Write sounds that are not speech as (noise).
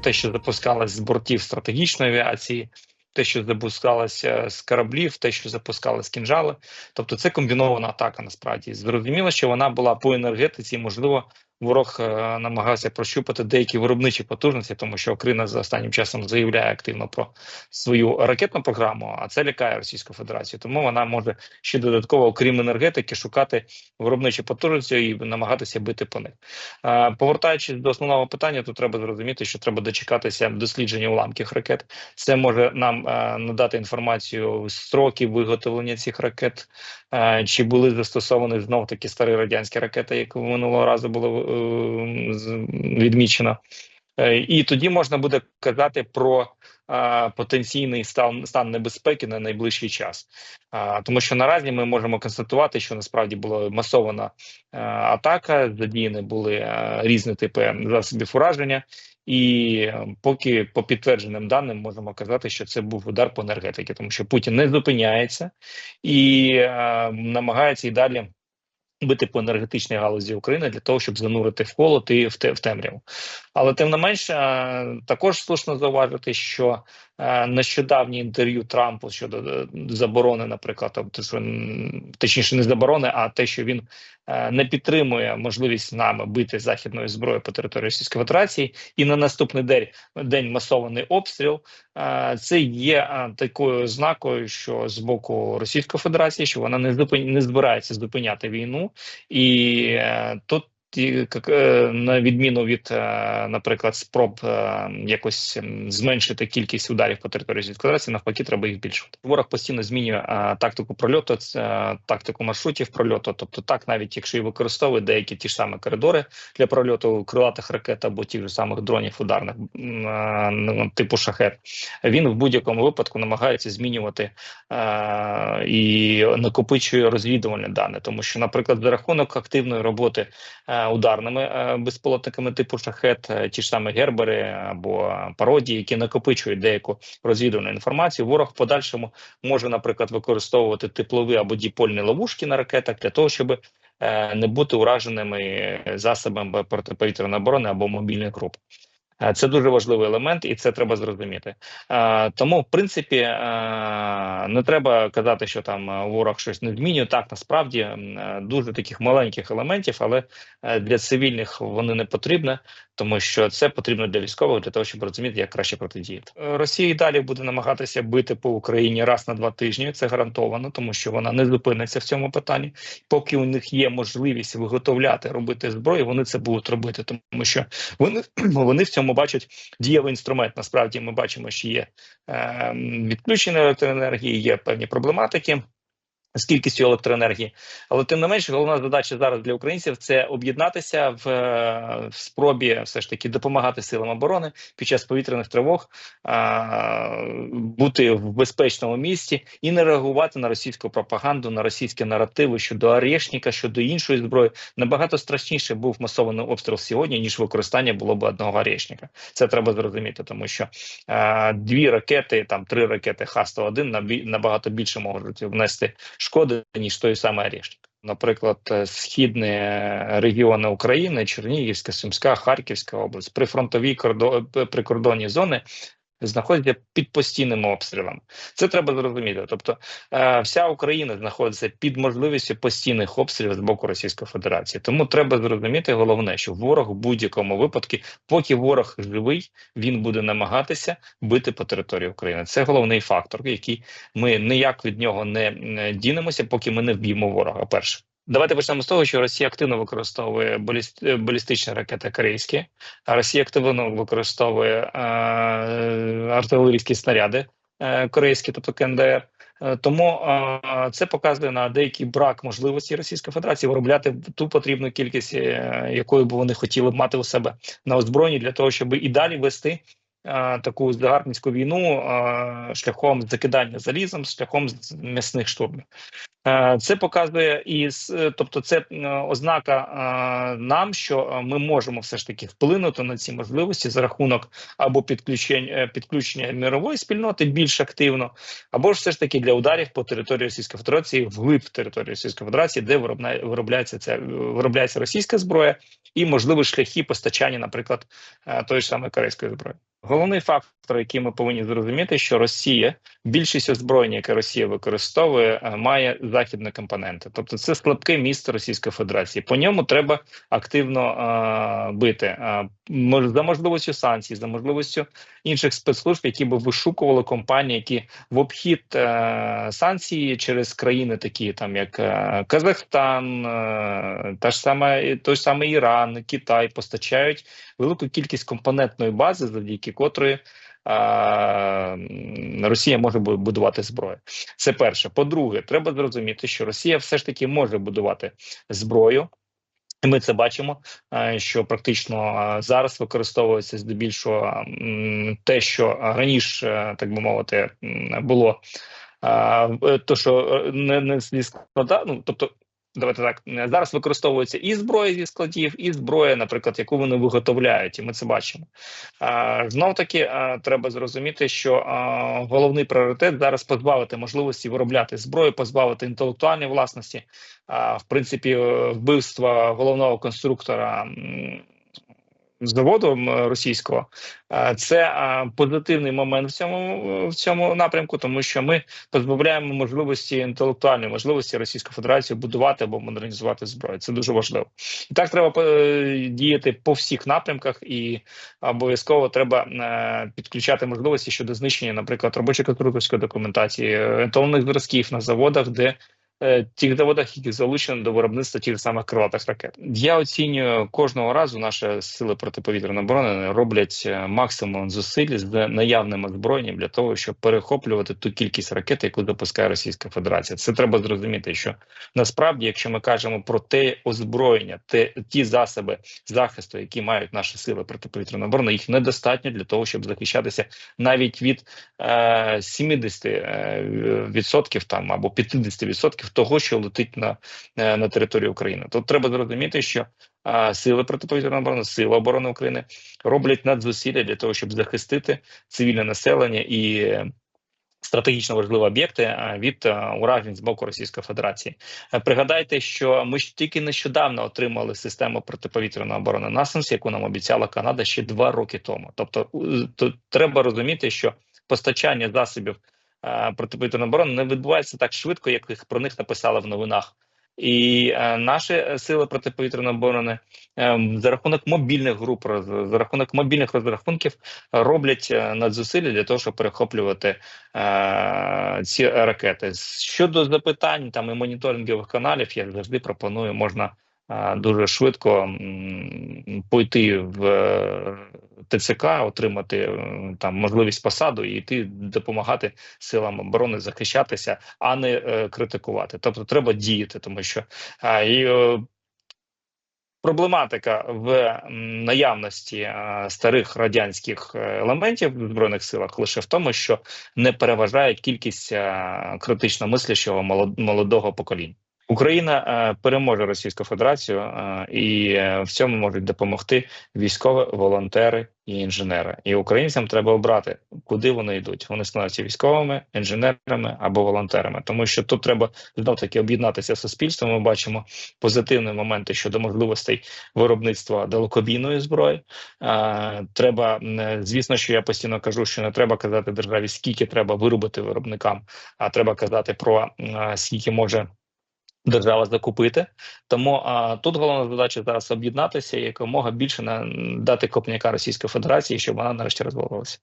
те, що запускалось з бортів стратегічної авіації, те, що запускалося з кораблів, те, що запускали з кінжали. Тобто, це комбінована атака. Насправді зрозуміло, що вона була по енергетиці, можливо, ворог е, намагався прощупати деякі виробничі потужності, тому що Україна за останнім часом заявляє активно про свою ракетну програму, а це лякає Російську Федерацію. Тому вона може ще додатково, окрім енергетики, шукати виробничі потужності і намагатися бити по них. Е, повертаючись до основного питання, то треба зрозуміти, що треба дочекатися дослідження уламків ракет. Це може нам е, надати інформацію строки виготовлення цих ракет, чи були застосовані знов такі старі радянські ракети, як минулого разу було відмічено, е, і тоді можна буде казати про потенційний стан стан небезпеки на найближчий час, тому що наразі ми можемо констатувати, що насправді була масована е, атака, задіяні були е, різні типи засобів ураження. І поки по підтвердженим даним можемо казати, що це був удар по енергетиці, тому що Путін не зупиняється і е, намагається і далі бити по енергетичній галузі України для того, щоб занурити в холод і в темряву. Але тим не менше, також слушно зауважити, що Е, нещодавнє інтерв'ю Трампу щодо е, заборони, наприклад, тобто точніше не заборони, а те, що він е, не підтримує можливість нами бити західною зброєю по території Російської Федерації, і на наступний день день масований обстріл. Це є такою ознакою, що з боку Російської Федерації, що вона не збирається зупиняти війну, і тут е, на відміну від, е, наприклад, спроб е, якось зменшити кількість ударів по території Російської Федерації, навпаки, треба їх збільшувати. Ворог постійно змінює тактику прольоту, тактику маршрутів прольоту. Тобто, так, навіть якщо і використовує деякі ті ж самі коридори для прольоту крилатих ракет або тих же самих дронів ударних ну, типу шахет, він в будь-якому випадку намагається змінювати і накопичує розвідувальні дані, тому що, наприклад, за рахунок активної роботи ударними е, безпілотниками типу шахет, е, ті ж самі гербери або пародії, які накопичують деяку розвідувальну інформацію. Ворог в подальшому може, наприклад, використовувати теплові або діпольні ловушки на ракетах для того, щоб е, не бути ураженими засобами протиповітряної оборони або мобільних груп. Е, це дуже важливий елемент, і це треба зрозуміти. Е, тому, в принципі, е, не треба казати, що там ворог щось не змінює. Так насправді дуже таких маленьких елементів, але для цивільних вони не потрібні, тому що це потрібно для військових для того, щоб розуміти, як краще протидіяти. Росія і далі буде намагатися бити по Україні раз на два тижні. Це гарантовано, тому що вона не зупиниться в цьому питанні. Поки у них є можливість виготовляти робити зброю, вони це будуть робити, тому що вони (clears throat) вони в цьому цьому бачать дієвий інструмент. Насправді ми бачимо, що є е, відключення електроенергії, є певні проблематики з кількістю електроенергії, але тим не менше, головна задача зараз для українців це об'єднатися в, е, в спробі все ж таки допомагати силам оборони під час повітряних тривог, а, бути в безпечному місці і не реагувати на російську пропаганду, на російські наративи щодо Арешника, щодо іншої зброї. Набагато страшніше був масований обстріл сьогодні ніж використання було б одного Арешника. Це треба зрозуміти, тому що а, дві ракети, там три ракети Х-101 набагато більше можуть внести шкоди ніж той самий Орешник. Наприклад, е, східні регіони України, Чернігівська, Сумська, Харківська область, прифронтові кордо... прикордонні зони знаходяться під постійним обстрілом. Це треба зрозуміти. Тобто, е, вся Україна знаходиться під можливістю постійних обстрілів з боку Російської Федерації. Тому треба зрозуміти головне, що ворог в будь-якому випадку, поки ворог живий, він буде намагатися бити по території України. Це головний фактор, який ми ніяк від нього не дінемося, поки ми не вб'ємо ворога. Перше. Давайте почнемо з того, що Росія активно використовує баліст... балістичні ракети корейські, а Росія активно використовує е... артилерійські снаряди е... корейські, тобто КНДР. Е, тому е... це показує на деякий брак можливості Російської Федерації виробляти ту потрібну кількість, е... якою б вони хотіли б мати у себе на озброєнні для того, щоб і далі вести. Е, таку загарбницьку війну е, шляхом закидання залізом, шляхом м'ясних штурмів. Е, Це показує і е, тобто, це е, ознака нам, що ми можемо все ж таки вплинути на ці можливості за рахунок або підключення підключення мирової спільноти більш активно, або ж все ж таки для ударів по території Російської Федерації вглиб території Російської Федерації, де виробляється ця виробляється російська зброя, і можливі шляхи постачання, наприклад, тої ж самої корейської зброї. Головний фактор, який ми повинні зрозуміти, що Росія більшість озброєння, яке Росія використовує, має західні компоненти. Тобто, це слабке місто Російської Федерації. По ньому треба активно е, бити е, за можливістю санкцій, за можливістю інших спецслужб, які би вишукували компанії, які в обхід е, санкцій через країни, такі там як е, Казахстан, е, та ж саме той самий Іран, Китай, постачають велику кількість компонентної бази, завдяки котрої. Росія може будувати зброю. Це перше. По-друге, треба зрозуміти, що Росія все ж таки може будувати зброю. Ми це бачимо, е, що практично е, зараз використовується здебільшого те, що раніше, е, так би мовити, було то, що не, не ну тобто. Давайте так е, зараз використовується і зброя зі складів, і зброя, наприклад, яку вони виготовляють, і ми це бачимо. Знов таки треба зрозуміти, що головний пріоритет зараз позбавити можливості виробляти зброю, позбавити інтелектуальної власності. В принципі, е, вбивства головного конструктора м, заводу російського це позитивний момент в цьому в цьому напрямку, тому що ми позбавляємо можливості інтелектуальної можливості Російської Федерації будувати або модернізувати зброю. Це дуже важливо. І так треба е, діяти по всіх напрямках, і обов'язково треба е, підключати можливості щодо знищення, наприклад, робочої конструкторської документації, е, еталонних зразків на заводах, де е, тих заводах, які залучені до виробництва тих самих крилатих ракет. Я оцінюю кожного разу наші сили протиповітряної оборони роблять е, максимум зусиль з наявним озброєнням для того, щоб перехоплювати ту кількість ракет, яку допускає Російська Федерація. Це треба зрозуміти, що насправді, якщо ми кажемо про те озброєння, те ті засоби захисту, які мають наші сили протиповітряної оборони, їх недостатньо для того, щоб захищатися навіть від е, 70 е, відсотків там або 50 відсотків того, що летить на, е, на територію України. Тут треба зрозуміти, що е, сили протиповітряної оборони, сили оборони України роблять надзусилля для того, щоб захистити цивільне населення і. Стратегічно важливі об'єкти е, від уражень з боку Російської Федерації. Пригадайте, що ми ж тільки нещодавно отримали систему протиповітряної оборони НАСАМС, яку нам обіцяла Канада ще два роки тому. Тобто, то треба розуміти, що постачання засобів протиповітряної оборони не відбувається так швидко, як їх про них написали в новинах. І е, наші е, сили протиповітряної оборони е, за рахунок мобільних груп, за рахунок мобільних розрахунків е, роблять е, надзусилля для того, щоб перехоплювати е, ці ракети. Щодо запитань там і моніторингових каналів, я завжди пропоную, можна е, дуже швидко пойти в е, ТЦК, отримати е, там можливість посаду і йти допомагати силам оборони захищатися, а не е, критикувати. Тобто треба діяти, тому що і. е, Проблематика в наявності старих радянських елементів в збройних силах лише в тому, що не переважає кількість критично мислящого молодого покоління. Україна е, переможе Російську Федерацію, е, і е, в цьому можуть допомогти військові, волонтери і інженери. І українцям треба обрати, куди вони йдуть. Вони становляться військовими, інженерами або волонтерами, тому що тут треба знов таки об'єднатися з суспільством. Ми бачимо позитивні моменти щодо можливостей виробництва далекобійної зброї. Треба, звісно, що я постійно кажу, що не треба казати державі, скільки треба виробити виробникам, а треба казати про скільки може. Держава закупити, тому а, тут головна задача зараз об'єднатися і якомога більше на дати копняка Російської Федерації, щоб вона нарешті розвалилася.